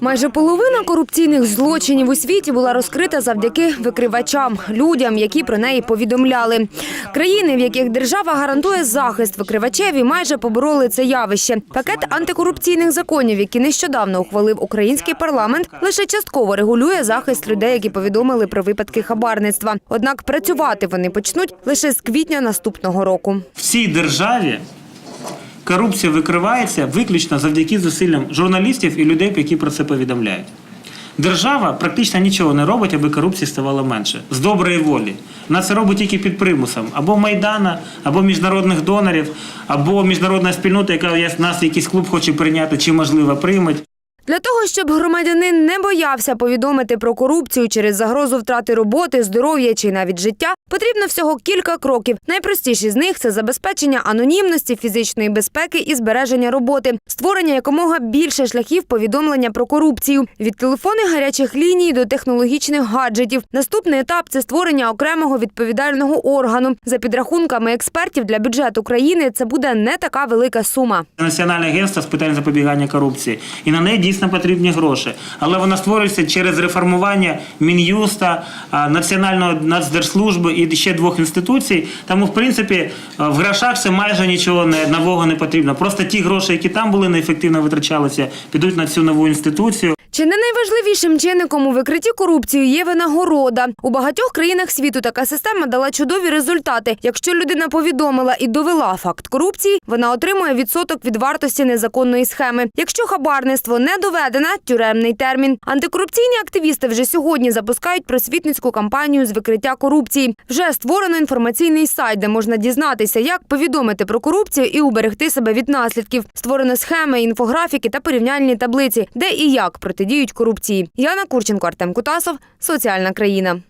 Майже половина корупційних злочинів у світі була розкрита завдяки викривачам, людям, які про неї повідомляли. Країни, в яких держава гарантує захист викривачеві, майже побороли це явище. Пакет антикорупційних законів, які нещодавно ухвалив український парламент, лише частково регулює захист людей, які повідомили про випадки хабарництва. Однак працювати вони почнуть лише з квітня наступного року. В цій державі корупція викривається виключно завдяки зусиллям журналістів і людей, які про це повідомляють. Держава практично нічого не робить, аби корупції ставало менше з доброї волі. Вона це робить тільки під примусом або Майдана, або міжнародних донорів, або міжнародна спільнота, яка нас якийсь клуб хоче прийняти чи можливо приймуть. Для того, щоб громадянин не боявся повідомити про корупцію через загрозу втрати роботи, здоров'я чи навіть життя, потрібно всього кілька кроків. Найпростіші з них це забезпечення анонімності, фізичної безпеки і збереження роботи, створення якомога більше шляхів повідомлення про корупцію від телефонних гарячих ліній до технологічних гаджетів. Наступний етап це створення окремого відповідального органу. За підрахунками експертів для бюджету країни, це буде не така велика сума. Національне агентство з питань запобігання корупції, і на неї дійсно потрібні гроші. Але вона створюється через реформування Мін'юста, а, Національної нацдержслужби і ще двох інституцій. Тому, в принципі, в грошах це майже нічого нового не потрібно. Просто ті гроші, які там були неефективно витрачалися, підуть на цю нову інституцію. Чи не найважливішим чинником у викритті корупції є винагорода? У багатьох країнах світу така система дала чудові результати. Якщо людина повідомила і довела факт корупції, вона отримує відсоток від вартості незаконної схеми. Якщо хабарництво не доведено – тюремний термін. Антикорупційні активісти вже сьогодні запускають просвітницьку кампанію з викриття корупції. Вже створено інформаційний сайт, де можна дізнатися, як повідомити про корупцію і уберегти себе від наслідків. Створено схеми, інфографіки та порівняльні таблиці, де і як протидіють корупції. Яна Курченко, Артем Кутасов, соціальна країна.